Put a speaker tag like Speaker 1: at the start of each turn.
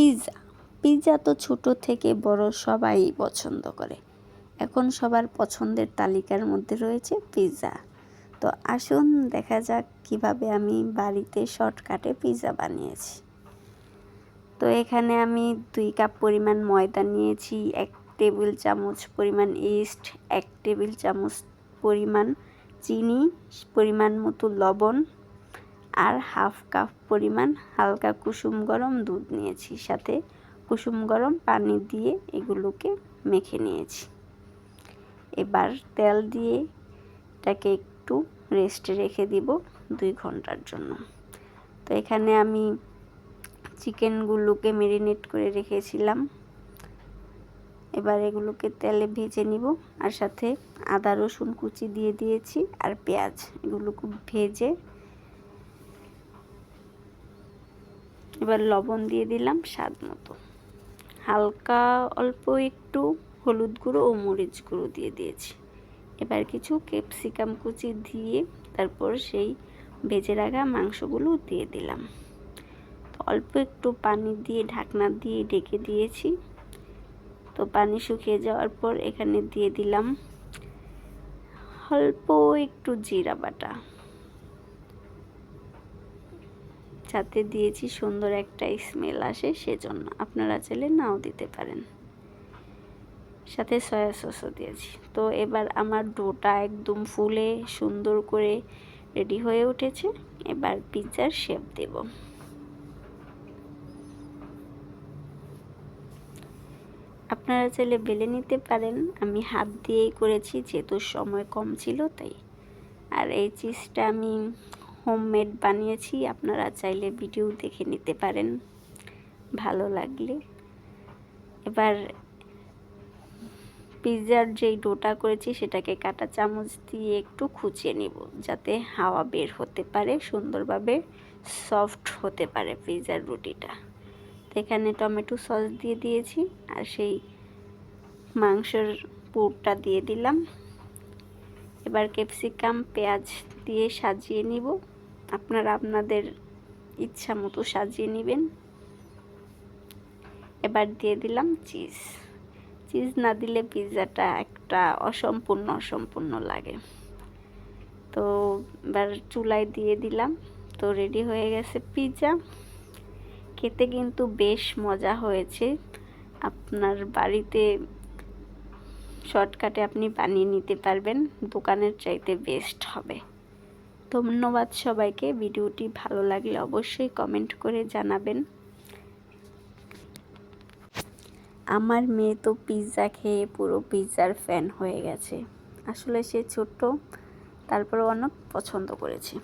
Speaker 1: Pizza pizza তো ছোট থেকে বড় সবাই পছন্দ করে। এখন সবার পছন্দের তালিকার মধ্যে রয়েছে পিৎজা তো আসুন দেখা যাক কীভাবে আমি বাড়িতে শর্টকাটে পিৎজা বানিয়েছি। তো এখানে আমি দুই কাপ পরিমাণ ময়দা নিয়েছি, এক টেবিল চামচ পরিমাণ ইস্ট, এক টেবিল চামচ পরিমাণ চিনি, পরিমাণ মতো লবণ আর হাফ কাপ পরিমাণ হালকা কুসুম গরম দুধ নিয়েছি। সাথে কুসুম গরম পানি দিয়ে এগুলোকে মেখে নিয়েছি। এবার তেল দিয়ে এটাকে একটু রেস্টে রেখে দিব দুই ঘণ্টার জন্য। তো এখানে আমি চিকেনগুলোকে মেরিনেট করে রেখেছিলাম। এবার এগুলোকে তেলে ভেজে নিব আর সাথে আদা রসুন কুচি দিয়ে দিয়েছি আর পেঁয়াজ। এগুলোকে ভেজে এবার লবণ দিয়ে দিলাম স্বাদ মতো। হালকা অল্প একটু হলুদ গুঁড়ো ও মরিচ গুঁড়ো দিয়ে দিয়েছি। এবার কিছু ক্যাপসিকাম কুচি দিয়ে তারপর সেই ভেজে রাখা মাংসগুলো দিয়ে দিলাম। অল্প একটু পানি দিয়ে ঢাকনা দিয়ে ঢেকে দিয়েছি। তো পানি শুকিয়ে যাওয়ার পর এখানে দিয়ে দিলাম অল্প একটু জিরা বাটা। যাতে দিয়েছি, সুন্দর একটা স্মেল আসে, সেজন্য আপনারা চাইলে নাও দিতে পারেন। সাথে সয়া সসও দিয়েছি। তো এবার আমার ডোটা একদম ফুলে সুন্দর করে রেডি হয়ে উঠেছে। এবার পিৎজার শেপ দেব। আপনারা চাইলে বেলে নিতে পারেন। আমি হাত দিয়েই করেছি, যেহেতু সময় কম ছিল তাই। আর এই চিজটা আমি হোমমেড বানিয়েছি, আপনারা চাইলে ভিডিও দেখে নিতে পারেন। ভালো লাগলে। এবার পিৎজার যেই ডোটা করেছি, সেটাকে কাটা চামচ দিয়ে একটু খুঁচিয়ে নিব, যাতে হাওয়া বের হতে পারে, সুন্দরভাবে সফট হতে পারে পিৎজার রুটিটা। এখানে টমেটো সস দিয়ে দিয়েছি, আর সেই মাংসের পুরটা দিয়ে দিলাম। এবার ক্যাপসিকাম, পেঁয়াজ দিয়ে সাজিয়ে নিব। আপনারা আপনাদের ইচ্ছা মতো সাজিয়ে নেবেন। এবার দিয়ে দিলাম চিজ। চিজ না দিলে পিৎজাটা একটা অসম্পূর্ণ অসম্পূর্ণ লাগে। তো এবার চুলায় দিয়ে দিলাম। তো রেডি হয়ে গেছে পিৎজা। খেতে কিন্তু বেশ মজা হয়েছে। আপনার বাড়িতে শর্টকাটে আপনি বানিয়ে নিতে পারবেন, দোকানের চাইতে বেস্ট হবে। ধন্যবাদ সবাইকে, ভিডিওটি ভালো লাগলে অবশ্যই কমেন্ট করে জানাবেন। আমার মেয়ে তো পিৎজা খেয়ে পুরো পিৎজার ফ্যান হয়ে গেছে। আসলে সে ছোট্ট তারপরে অনেক পছন্দ করেছে।